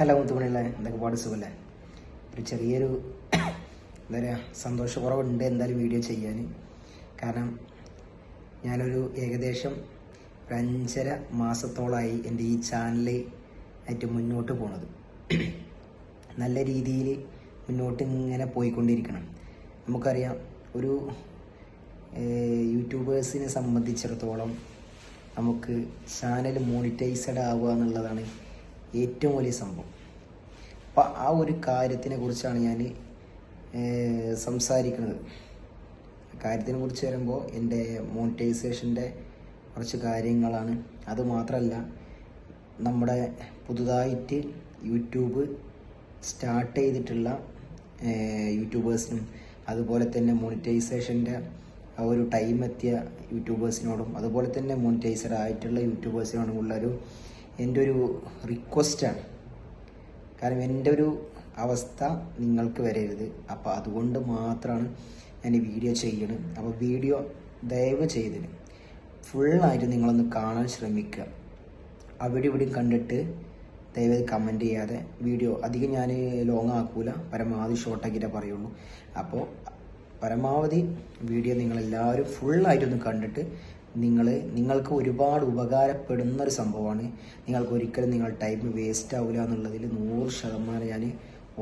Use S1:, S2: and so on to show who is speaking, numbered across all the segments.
S1: Hello മുത്തുമണികളെ എന്തൊക്കെ പാട് സുഖമല്ലേ ഒരു ചെറിയൊരു എന്താ പറയുക സന്തോഷക്കുറവുണ്ട് എന്തായാലും വീഡിയോ ചെയ്യാൻ കാരണം ഞാനൊരു ഏകദേശം ഒരു അഞ്ചര മാസത്തോളമായി എന്റെ ഈ ചാനൽ ആയിട്ട് മുന്നോട്ട് പോണത്. നല്ല രീതിയിൽ മുന്നോട്ട് ഇങ്ങനെ പോയിക്കൊണ്ടിരിക്കണം. നമുക്കറിയാം ഒരു യൂട്യൂബേഴ്സിനെ സംബന്ധിച്ചിടത്തോളം നമുക്ക് ചാനൽ മോണിറ്റൈസഡ് ആവുക എന്നുള്ളതാണ് ഏറ്റവും വലിയ സംഭവം. അപ്പം ആ ഒരു കാര്യത്തിനെ കുറിച്ചാണ് ഞാൻ സംസാരിക്കുന്നത് കാര്യത്തിനെ കുറിച്ച് വരുമ്പോൾ എന്റെ മോണിറ്റൈസേഷന്റെ കുറച്ച് കാര്യങ്ങളാണ്. അതുമാത്രമല്ല നമ്മുടെ പുതുതായിട്ട് യൂട്യൂബ് സ്റ്റാർട്ട് ചെയ്തിട്ടുള്ള യൂട്യൂബേഴ്സിനും അതുപോലെ തന്നെ മോണിറ്റൈസേഷന്റെ ആ ഒരു ടൈം എത്തിയ യൂട്യൂബേഴ്സിനോടും അതുപോലെ തന്നെ മോണിറ്റൈസർ ആയിട്ടുള്ള യൂട്യൂബേഴ്സിനോടും ഉള്ളൊരു എന്റെ ഒരു റിക്വസ്റ്റാണ് കാരണം എന്റെ ഒരു അവസ്ഥ നിങ്ങൾക്ക് വരരുത്. അപ്പോൾ അതുകൊണ്ട് മാത്രമാണ് ഞാൻ ഈ വീഡിയോ ചെയ്യണത് അപ്പോൾ വീഡിയോ ദയവ് ചെയ്തിന്. ഫുള്ളായിട്ട് നിങ്ങളൊന്ന് കാണാൻ ശ്രമിക്കുക അവിടെ ഇവിടെയും കണ്ടിട്ട് ദയവ് കമന്റ് ചെയ്യാതെ. വീഡിയോ അധികം ഞാൻ ലോങ് ആക്കൂല. പരമാവധി ഷോർട്ടാക്കിയിട്ടേ പറയുള്ളൂ. അപ്പോൾ പരമാവധി വീഡിയോ നിങ്ങളെല്ലാവരും ഫുള്ളായിട്ടൊന്ന് കണ്ടിട്ട് നിങ്ങൾ നിങ്ങൾക്ക് ഒരുപാട് ഉപകാരപ്പെടുന്ന ഒരു സംഭവമാണ്. നിങ്ങൾക്ക് ഒരിക്കലും നിങ്ങൾ ടൈം വേസ്റ്റ് ആവില്ല എന്നുള്ളതിൽ നൂറ് ശതമാനം ഞാൻ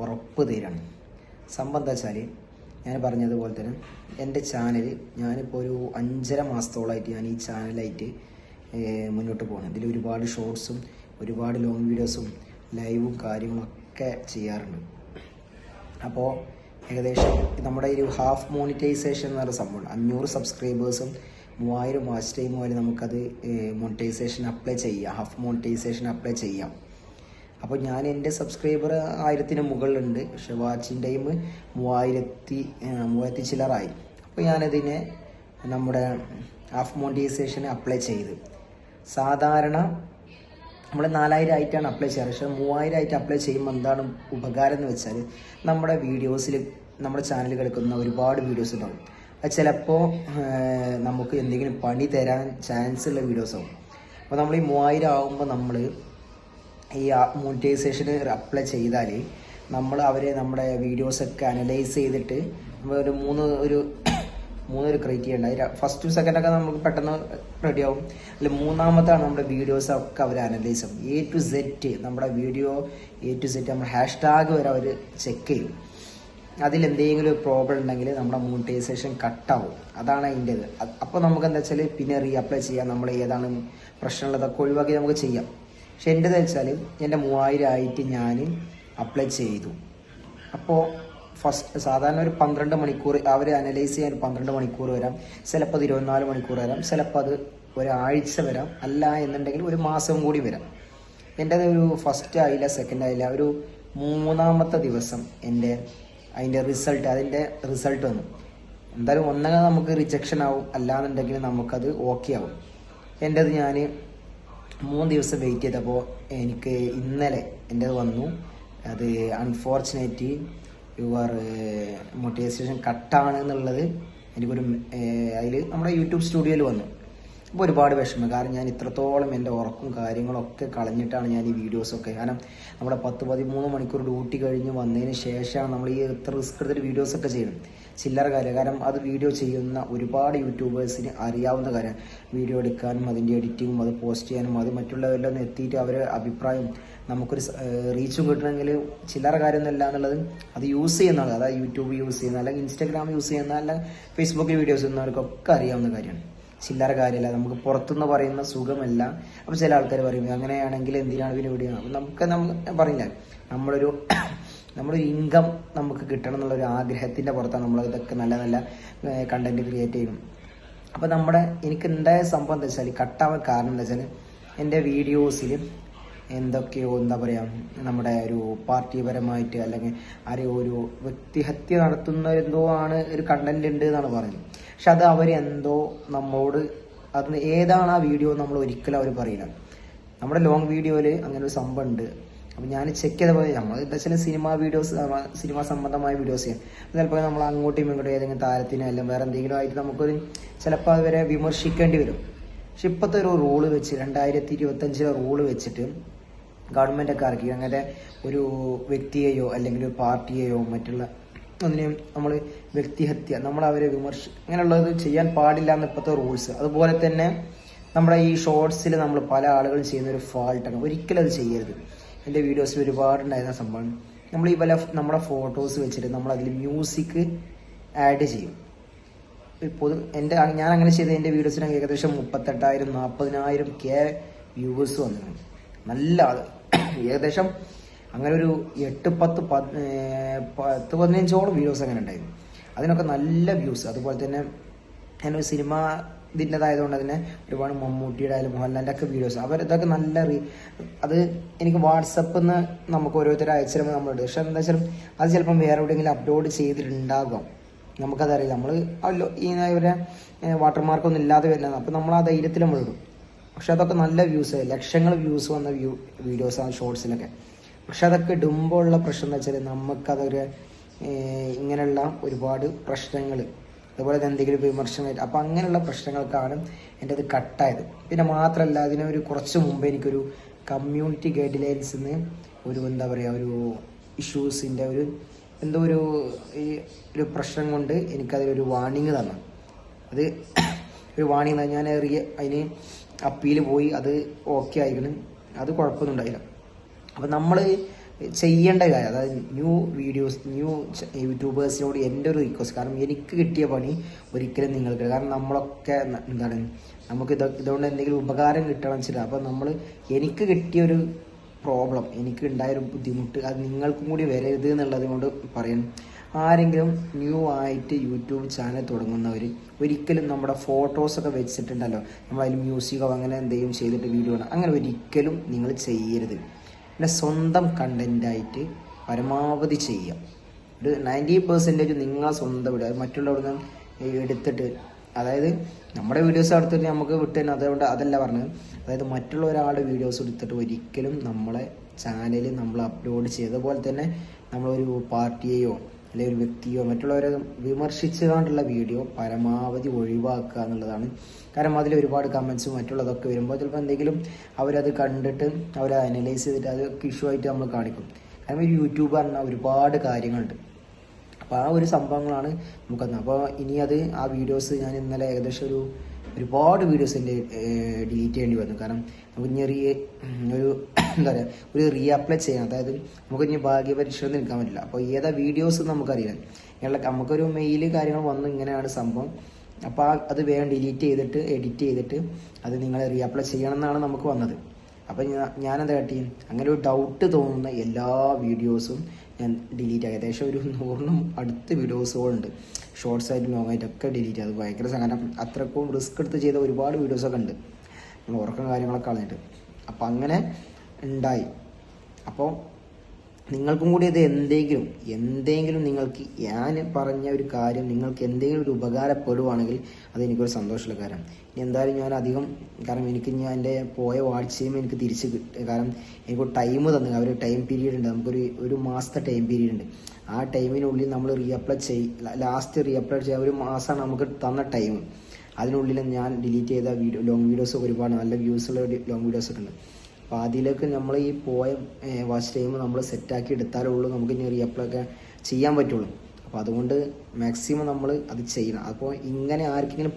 S1: ഉറപ്പ് തരാണ്. വെച്ചാൽ ഞാൻ പറഞ്ഞതുപോലെ തന്നെ എന്റെ ചാനൽ ഞാനിപ്പോൾ ഒരു അഞ്ചര മാസത്തോളമായിട്ട് ഞാൻ ഈ ചാനലായിട്ട് മുന്നോട്ട് പോകണം ഇതിൽ ഒരുപാട് ഷോർട്സും ഒരുപാട് ലോങ് വീഡിയോസും ലൈവും കാര്യങ്ങളൊക്കെ ചെയ്യാറുണ്ട്. അപ്പോൾ ഏകദേശം നമ്മുടെ ഒരു ഹാഫ് മോണിറ്റൈസേഷൻ എന്ന് പറയുന്ന സംഭവം അഞ്ഞൂറ് സബ്സ്ക്രൈബേഴ്സും മൂവായിരം വാച്ച് ടൈം വരെ നമുക്കത് മോണിറ്റൈസേഷൻ അപ്ലൈ ചെയ്യാം. ഹാഫ് മോണിറ്റൈസേഷൻ അപ്ലൈ ചെയ്യാം. അപ്പോൾ ഞാൻ എന്റെ സബ്സ്ക്രൈബർ ആയിരത്തിന് മുകളിലുണ്ട്. പക്ഷെ വാച്ചിങ് ടൈം മൂവായിരത്തി മൂവായിരത്തി ചില്ലറായി. അപ്പോൾ ഞാനതിനെ നമ്മുടെ ഹാഫ് മോണിറ്റൈസേഷൻ അപ്ലൈ ചെയ്ത്. സാധാരണ നമ്മൾ നാലായിരം ആയിട്ടാണ് അപ്ലൈ ചെയ്യാറ്. പക്ഷേ മൂവായിരം ആയിട്ട് അപ്ലൈ ചെയ്യുമ്പോൾ എന്താണ് ഉപകാരം എന്ന് വെച്ചാൽ നമ്മുടെ വീഡിയോസിൽ നമ്മുടെ ചാനൽ കിടക്കുന്ന ഒരുപാട് വീഡിയോസ് ഉണ്ടാവും. അത് ചിലപ്പോൾ നമുക്ക് എന്തെങ്കിലും പണി തരാൻ ചാൻസ് ഉള്ള വീഡിയോസ് ആവും. അപ്പോൾ നമ്മൾ ഈ മൂവായിരം ആകുമ്പോൾ നമ്മൾ ഈ മോണിറ്റൈസേഷന് അപ്ലൈ ചെയ്താൽ നമ്മൾ അവരെ നമ്മുടെ വീഡിയോസൊക്കെ അനലൈസ് ചെയ്തിട്ട് ഒരു മൂന്ന് ഒരു മൂന്നൊരു ക്രൈറ്റീരിയ ഉണ്ട് അതിൽ ഫസ്റ്റ് സെക്കൻഡ് ഒക്കെ നമുക്ക് പെട്ടെന്ന് റെഡി ആവും. അല്ല മൂന്നാമത്താണ് നമ്മുടെ വീഡിയോസ് ഒക്കെ അവർ അനലൈസ് എ ടു സെറ്റ് നമ്മുടെ വീഡിയോ എ ടു സെറ്റ് നമ്മുടെ ഹാഷ്ടാഗ് വരെ അവർ ചെക്ക് ചെയ്യും. അതിൽ എന്തെങ്കിലും പ്രോബ്ലം ഉണ്ടെങ്കിൽ നമ്മുടെ മോണിറ്റൈസേഷൻ കട്ടാവും അതാണ് അതിന്റെ ഇത് അപ്പോൾ നമുക്ക് എന്താ വെച്ചാൽ പിന്നെ റീഅപ്ലൈ ചെയ്യാം. നമ്മൾ ഏതാണ് പ്രശ്നമുള്ളതൊക്കെ ഒഴിവാക്കി നമുക്ക് ചെയ്യാം. പക്ഷെ എന്റെത് വെച്ചാൽ എന്റെ മൂവായിരം ആയിട്ട് ഞാൻ അപ്ലൈ ചെയ്തു. അപ്പോൾ ഫസ്റ്റ് സാധാരണ ഒരു പന്ത്രണ്ട് മണിക്കൂർ അവർ അനലൈസ് ചെയ്യാൻ പന്ത്രണ്ട് മണിക്കൂർ വരാം. ചിലപ്പോൾ ഇരുപത്തിനാല് മണിക്കൂർ വരാം. ചിലപ്പോൾ അത് ഒരാഴ്ച വരാം. അല്ല എന്നുണ്ടെങ്കിൽ ഒരു മാസം കൂടി വരാം. എന്റെ ഒരു ഫസ്റ്റ് ആയില്ല സെക്കൻഡ് ആയില്ല. ഒരു മൂന്നാമത്തെ ദിവസം എന്റെ അതിന്റെ റിസൾട്ട് അതിന്റെ റിസൾട്ട് വന്നു. എന്തായാലും ഒന്നങ്ങനെ നമുക്ക് റിജക്ഷൻ ആവും. അല്ലാന്നുണ്ടെങ്കിൽ നമുക്കത് ഓക്കെ ആവും. എന്റേത് ഞാൻ മൂന്ന് ദിവസം വെയിറ്റ് ചെയ്തപ്പോൾ എനിക്ക് ഇന്നലെ എന്റേത് വന്നു. അത് അൺഫോർച്ചുനേറ്റ് യുവർ മോട്ടിവേഷൻ കട്ടാണ് എന്നുള്ളത് എനിക്കൊരു അതിൽ നമ്മുടെ യൂട്യൂബ് സ്റ്റുഡിയോയിൽ വന്നു. അപ്പോൾ ഒരുപാട് വിഷമം. കാരണം ഞാൻ ഇത്രത്തോളം എന്റെ ഉറക്കും കാര്യങ്ങളൊക്കെ കളഞ്ഞിട്ടാണ് ഞാൻ ഈ വീഡിയോസൊക്കെ കാരണം നമ്മുടെ പത്ത് പതിമൂന്ന് മണിക്കൂർ ഡ്യൂട്ടി കഴിഞ്ഞ് വന്നതിന് ശേഷമാണ് നമ്മൾ ഈ ഇത്ര റിസ്ക് എടുത്തിട്ട് വീഡിയോസൊക്കെ ചെയ്യുന്നത്. ചില്ലറ കാര്യം. കാരണം അത് വീഡിയോ ചെയ്യുന്ന ഒരുപാട് യൂട്യൂബേഴ്സിന് അറിയാവുന്ന കാര്യം. വീഡിയോ എടുക്കാനും അതിന്റെ എഡിറ്റിങ്ങും അത് പോസ്റ്റ് ചെയ്യാനും അത് മറ്റുള്ളവരിലൊന്ന് എത്തിയിട്ട് അവരെ അഭിപ്രായം നമുക്കൊരു റീച്ചും കിട്ടണമെങ്കിൽ ചില്ലറ കാര്യമൊന്നുമല്ല എന്നുള്ളത് അത് യൂസ് ചെയ്യുന്നതാണ് അതായത് യൂട്യൂബ് യൂസ് ചെയ്യുന്ന അല്ലെങ്കിൽ ഇൻസ്റ്റാഗ്രാം യൂസ് ചെയ്യുന്ന അല്ലെങ്കിൽ ഫേസ്ബുക്കിൽ വീഡിയോസ് ചെയ്യുന്നവർക്കൊക്കെ അറിയാവുന്ന കാര്യമാണ് ചില്ലറ കാര്യമല്ല നമുക്ക് പുറത്തുനിന്ന് പറയുന്ന സുഖമല്ല. അപ്പോൾ ചില ആൾക്കാർ പറയും അങ്ങനെയാണെങ്കിൽ എന്തിനാണ് പിന്നെ വീഡിയോ നമുക്ക് നമുക്ക് പറയില്ല നമ്മളൊരു നമ്മളൊരു ഇൻകം നമുക്ക് കിട്ടണം എന്നുള്ള ഒരു ആഗ്രഹത്തിന്റെ പുറത്താണ് നമ്മൾ ഇതൊക്കെ നല്ല നല്ല കണ്ടന്റ് ക്രിയേറ്റ് ചെയ്യും അപ്പോൾ നമ്മുടെ എനിക്ക് ഉണ്ടായ സംഭവം എന്താ വെച്ചാൽ കട്ടാവാൻ കാരണം എന്താ വെച്ചാൽ എന്റെ വീഡിയോസിൽ എന്തൊക്കെയോ എന്താ പറയുക നമ്മുടെ ഒരു പാർട്ടിപരമായിട്ട് അല്ലെങ്കിൽ ആരെയോ ഒരു വ്യക്തിഹത്യ നടത്തുന്ന എന്തോ ആണ് ഒരു കണ്ടന്റ് ഉണ്ട് എന്നാണ് പറയുന്നത്. പക്ഷെ അത് അവരെന്തോ നമ്മോട് അത് ഏതാണ് ആ വീഡിയോ നമ്മൾ ഒരിക്കലും അവർ പറയില്ല. നമ്മുടെ ലോങ് വീഡിയോയിൽ അങ്ങനെ ഒരു സംഭവം ഉണ്ട്. അപ്പം ഞാൻ ചെക്ക് ചെയ്ത പോലെ നമ്മൾ എന്താ സിനിമ വീഡിയോസ് സിനിമ സംബന്ധമായ വീഡിയോസ് ചെയ്യാം. ചിലപ്പോൾ നമ്മൾ അങ്ങോട്ടും ഇങ്ങോട്ടും ഏതെങ്കിലും താരത്തിനോ അല്ലെങ്കിൽ വേറെ എന്തെങ്കിലും ആയിട്ട് നമുക്കൊരു ചിലപ്പോൾ അവരെ വിമർശിക്കേണ്ടി വരും. പക്ഷെ ഇപ്പോഴത്തെ ഒരു റൂൾ വെച്ച് രണ്ടായിരത്തി ഇരുപത്തഞ്ചിലെ റൂൾ വെച്ചിട്ട് ഗവൺമെന്റ് ഒക്കെ ഇറക്കി അങ്ങനെ ഒരു വ്യക്തിയെയോ അല്ലെങ്കിൽ ഒരു പാർട്ടിയെയോ മറ്റുള്ള ഒന്നിനെയും നമ്മൾ വ്യക്തിഹത്യ നമ്മൾ അവരെ വിമർശ അങ്ങനെയുള്ളത് ചെയ്യാൻ പാടില്ല എന്ന് ഇപ്പോഴത്തെ റൂൾസ് അതുപോലെ തന്നെ നമ്മുടെ ഈ ഷോർട്സിൽ നമ്മൾ പല ആളുകളും ചെയ്യുന്ന ഒരു ഫാൾട്ടാണ് ഒരിക്കലും അത് ചെയ്യരുത്. എന്റെ വീഡിയോസിൽ ഒരുപാടുണ്ടായിരുന്ന സംഭവമാണ് സംഭവം. നമ്മൾ ഈ പല നമ്മുടെ ഫോട്ടോസ് വെച്ചിട്ട് നമ്മൾ അതിൽ മ്യൂസിക് ആഡ് ചെയ്യും ഇപ്പോൾ എന്റെ ഞാൻ അങ്ങനെ ചെയ്ത എന്റെ വീഡിയോസിന് ഏകദേശം മുപ്പത്തെട്ടായിരം നാൽപ്പതിനായിരം കെ വ്യൂവേഴ്സ് വന്നിട്ടുണ്ട് നല്ല ഏകദേശം അങ്ങനെ ഒരു എട്ട് പത്ത് പത്ത് പതിനഞ്ചോളം വീഡിയോസ് അങ്ങനെ ഉണ്ടായിരുന്നു അതിനൊക്കെ നല്ല വ്യൂസ് അതുപോലെ തന്നെ ഞാനൊരു സിനിമ ഇതിന്റെതായതുകൊണ്ട് തന്നെ ഒരുപാട് മമ്മൂട്ടിയുടെ മോഹൻലാലിന്റെ ഒക്കെ വീഡിയോസ് അവർ ഇതൊക്കെ നല്ല റീ അത് എനിക്ക് വാട്സപ്പിൽ നിന്ന് നമുക്ക് ഓരോരുത്തർ അയച്ചിരുമ്പോൾ നമ്മളുണ്ട് പക്ഷെ എന്താ വെച്ചാൽ അത് ചിലപ്പം വേറെ എവിടെയെങ്കിലും അപ്ലോഡ് ചെയ്തിട്ടുണ്ടാകാം. നമുക്കതറിയില്ല. നമ്മൾ ഈ ഇവരെ വാട്ടർമാർക്കൊന്നും ഇല്ലാതെ വരുന്നത് അപ്പം നമ്മൾ ആ ധൈര്യത്തിൽ നമ്മൾ ഇടും പക്ഷെ അതൊക്കെ നല്ല വ്യൂസ് ലക്ഷങ്ങൾ വ്യൂസ് വന്ന വ്യൂ വീഡിയോസാണ് ഷോർട്സിലൊക്കെ പക്ഷെ അതൊക്കെ ഇടുമ്പോൾ ഉള്ള പ്രശ്നം എന്ന് വെച്ചാൽ നമുക്കതൊരു ഇങ്ങനെയുള്ള ഒരുപാട് പ്രശ്നങ്ങൾ അതുപോലെ എന്തെങ്കിലും വിമർശനമായിട്ട്. അപ്പം അങ്ങനെയുള്ള പ്രശ്നങ്ങൾക്കാണ് എന്റെ അത് കട്ടായത്. പിന്നെ മാത്രമല്ല അതിനൊരു കുറച്ച് മുമ്പ് എനിക്കൊരു കമ്മ്യൂണിറ്റി ഗൈഡ് ലൈൻസ് ഒരു എന്താ പറയുക ഒരു ഇഷ്യൂസിന്റെ ഒരു എന്തോ ഒരു ഈ ഒരു പ്രശ്നം കൊണ്ട് എനിക്കതിലൊരു വാണിംഗ് തന്നു. അത് ഒരു വാണിംഗ് ഞാൻ റിയ അതിന് അപ്പീൽ പോയി. അത് ഓക്കെ ആയിരുന്നു. അത് കുഴപ്പമൊന്നും ഉണ്ടായില്ല. അപ്പം നമ്മൾ ചെയ്യേണ്ട കാര്യം അതായത് ന്യൂ വീഡിയോസ് ന്യൂ യൂട്യൂബേഴ്സിനോട് എന്റെ ഒരു റിക്വസ്റ്റ് കാരണം എനിക്ക് കിട്ടിയ പണി ഒരിക്കലും നിങ്ങൾക്ക് കാരണം നമ്മളൊക്കെ എന്താണ് നമുക്ക് ഇത് ഇതുകൊണ്ട് എന്തെങ്കിലും ഉപകാരം കിട്ടണം ചില അപ്പം നമ്മൾ എനിക്ക് കിട്ടിയൊരു പ്രോബ്ലം എനിക്ക് ഉണ്ടായൊരു ബുദ്ധിമുട്ട് അത് നിങ്ങൾക്കും കൂടി വരരുത് എന്നുള്ളത് കൊണ്ട് പറയുന്നു ആരെങ്കിലും ന്യൂ ആയിട്ട് യൂട്യൂബ് ചാനൽ തുടങ്ങുന്നവർ ഒരിക്കലും നമ്മുടെ ഫോട്ടോസൊക്കെ വെച്ചിട്ടുണ്ടല്ലോ നമ്മളതിൽ മ്യൂസിക്കോ അങ്ങനെ എന്തെങ്കിലും ചെയ്തിട്ട് വീഡിയോ അങ്ങനെ ഒരിക്കലും നിങ്ങൾ ചെയ്യരുത്. പിന്നെ സ്വന്തം കണ്ടന്റായിട്ട് പരമാവധി ചെയ്യുക. ഒരു നയന്റി പെർസെന്റേജ് നിങ്ങളെ സ്വന്തം വിടുക അത് മറ്റുള്ളവർക്ക് എടുത്തിട്ട് അതായത് നമ്മുടെ വീഡിയോസ് എടുത്തിട്ട് നമുക്ക് വിട്ട് തന്നെ അതുകൊണ്ട് അതല്ല പറഞ്ഞത്. അതായത് മറ്റുള്ള ഒരാളുടെ വീഡിയോസ് എടുത്തിട്ട് ഒരിക്കലും നമ്മളെ ചാനലിൽ നമ്മൾ അപ്ലോഡ് ചെയ്ത പോലെ തന്നെ നമ്മളൊരു പാർട്ടിയെയോ അല്ലെങ്കിൽ ഒരു വ്യക്തിയോ മറ്റുള്ളവരെ വിമർശിച്ചുകൊണ്ടുള്ള വീഡിയോ പരമാവധി ഒഴിവാക്കുക എന്നുള്ളതാണ്. കാരണം അതിൽ ഒരുപാട് കമൻസും മറ്റുള്ളതൊക്കെ വരുമ്പോൾ ചിലപ്പോൾ എന്തെങ്കിലും അവരത് കണ്ടിട്ട് അവർ അനലൈസ് ചെയ്തിട്ട് അതൊക്കെ ഇഷ്യൂ ആയിട്ട് നമ്മൾ കാണിക്കും. കാരണം ഒരു യൂട്യൂബ് പറഞ്ഞാൽ ഒരുപാട് കാര്യങ്ങളുണ്ട്. അപ്പോൾ ആ ഒരു സംഭവങ്ങളാണ് നമുക്കന്ന്. അപ്പോൾ ഇനി അത് ആ വീഡിയോസ് ഞാൻ ഇന്നലെ ഏകദേശം ഒരു ഒരുപാട് വീഡിയോസ് എന്റെ ഡിലീറ്റ് ചെയ്യേണ്ടി വന്നു. കാരണം നമുക്ക് ഇനി റീ ഒരു എന്താ പറയുക ഒരു റീ അപ്ലൈ ചെയ്യാം. അതായത് നമുക്ക് ഇനി ഭാഗ്യപരീക്ഷ നിൽക്കാൻ പറ്റില്ല. അപ്പോൾ ഏതാ വീഡിയോസ് നമുക്കറിയാം ഇങ്ങനെയുള്ള നമുക്കൊരു മെയിൽ കാര്യങ്ങൾ വന്ന് ഇങ്ങനെയാണ് സംഭവം. അപ്പോൾ അത് വേഗം ഡിലീറ്റ് ചെയ്തിട്ട് എഡിറ്റ് ചെയ്തിട്ട് അത് നിങ്ങൾ റീ അപ്ലൈ ചെയ്യണം എന്നാണ് നമുക്ക് വന്നത്. അപ്പോൾ ഞാൻ ഞാനെന്താ കാട്ടി? അങ്ങനെ ഒരു ഡൗട്ട് തോന്നുന്ന എല്ലാ വീഡിയോസും ഞാൻ ഡിലീറ്റ് ആക്കി ഏകദേശം ഒരു നൂറിനും അടുത്ത് വീഡിയോസുകളുണ്ട് ഷോർട്സ് ആയിട്ട് ലോങ് ആയിട്ടൊക്കെ ഡിലീറ്റ് അത് ഭയങ്കര സങ്കടം. അത്രക്കും റിസ്ക് എടുത്ത് ചെയ്ത ഒരുപാട് വീഡിയോസൊക്കെ ഉണ്ട്. നമ്മൾ ഉറക്കം കാര്യങ്ങളൊക്കെ കളഞ്ഞിട്ട്. അപ്പം അങ്ങനെ ഉണ്ടായി. അപ്പോൾ നിങ്ങൾക്കും കൂടി ഇത് എന്തെങ്കിലും എന്തെങ്കിലും നിങ്ങൾക്ക് ഞാൻ പറഞ്ഞ ഒരു കാര്യം നിങ്ങൾക്ക് എന്തെങ്കിലും ഒരു ഉപകാരപ്പെടുവാണെങ്കിൽ അത് എനിക്കൊരു സന്തോഷമുള്ള കാര്യം. ഇനി എന്തായാലും ഞാൻ അധികം കാരണം എനിക്ക് ഞാൻ എന്റെ പോയ വാട്സയും എനിക്ക് തിരിച്ച് കിട്ടും കാരണം എനിക്ക് ടൈം തന്നു. അവർ ടൈം പീരീഡ് ഉണ്ട്. നമുക്കൊരു ഒരു മാസത്തെ ടൈം പീരീഡ് ഉണ്ട്. ആ ടൈമിനുള്ളിൽ നമ്മൾ റീഅപ്ലൈ ചെയ് ലാസ്റ്റ് റീഅപ്ലൈ ചെയ്യുക ഒരു മാസമാണ് നമുക്ക് തന്ന ടൈം അതിനുള്ളിൽ ഞാൻ ഡിലീറ്റ് ചെയ്ത വീഡിയോ ലോങ് വീഡിയോസ് ഒരുപാട് നല്ല വ്യൂസ് ഉള്ള ലോങ് വീഡിയോസ് ഒക്കെ ഉണ്ട്. അപ്പോൾ അതിലേക്ക് നമ്മൾ ഈ പോയ വാച്ച് ടൈം നമ്മൾ സെറ്റാക്കി എടുത്താലേ ഉള്ളൂ. നമുക്ക് ഇനി റീഅപ്ലൈ ഒക്കെ ചെയ്യാൻ പറ്റുള്ളൂ. അപ്പോൾ അതുകൊണ്ട് മാക്സിമം നമ്മൾ അത് ചെയ്യണം. അപ്പോൾ ഇങ്ങനെ ആർക്കെങ്കിലും